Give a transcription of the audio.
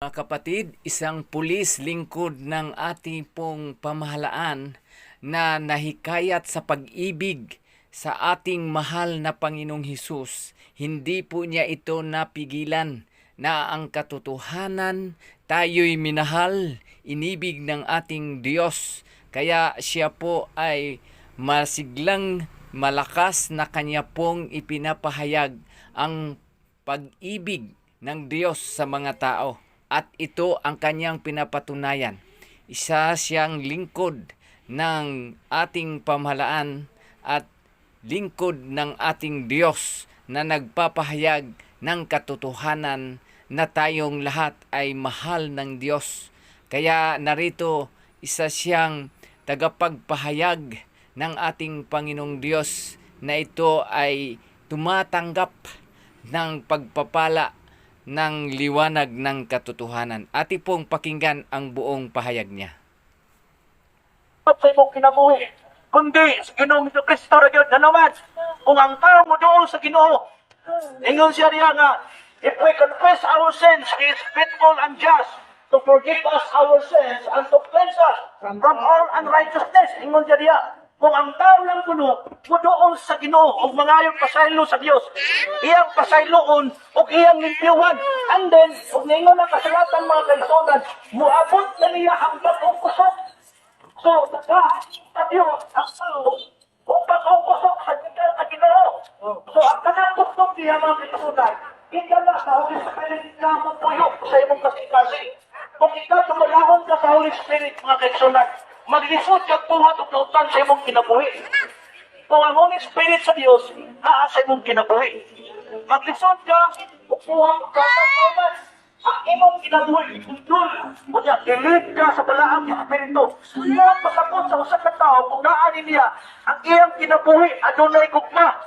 Mga kapatid, isang pulis lingkod ng ating pong pamahalaan na nahikayat sa pag-ibig sa ating mahal na Panginoong Hesus. Hindi po niya ito napigilan na ang katotohanan tayo'y minahal, inibig ng ating Diyos. Kaya siya po ay masiglang malakas na kanya pong ipinapahayag ang pag-ibig ng Diyos sa mga tao. At ito ang kanyang pinapatunayan. Isa siyang lingkod ng ating pamahalaan at lingkod ng ating Diyos na nagpapahayag ng katotohanan na tayong lahat ay mahal ng Diyos. Kaya narito isa siyang tagapagpahayag ng ating Panginoong Diyos na ito ay tumatanggap ng pagpapala ng liwanag ng katotohanan. Ati pong pakinggan ang buong pahayag niya. At sa imong kinabuhi, kundi sa Ginoong Hesus Kristo ra gyud na naman. Kung ang tao mo doon sa Ginoo, ingon siya niya nga, if we confess our sins, He is faithful and just to forgive us our sins and to cleanse us from all unrighteousness. Ingon siya niya, kung ang tao lang kuno, mudoon sa Ginoo, o mangayong pasaylo sa Dios, iyang pasayloon, o iyang limpyuhan. And then, kung ningon ang kasalatan mga kaisonan, muabot na niya ang batong kusok So, nagkaan sa Diyos ang tao upang maupasok sa tingkal na ginoo. So, ang kanang niya mga kasunan, hindi na sa Holy Spirit na mapuyo sa imong kasing-kasing. Kung ikaw tumalahon ka sa Holy Spirit, mga kasunan, maglisod ka puhat o nautan sa imong kinabuhi. Kung ang Holy Spirit sa Diyos, aa sa imong kinabuhi. Maglisod ka, upuhan ka sa kauman. Ang imong kinabuhi, dul, kanya, ilid ka sa balaang ng Espiritu. Lahat pasapot sa usa ka tao, kung naanin niya, ang iyang kinabuhi, adunay gugma.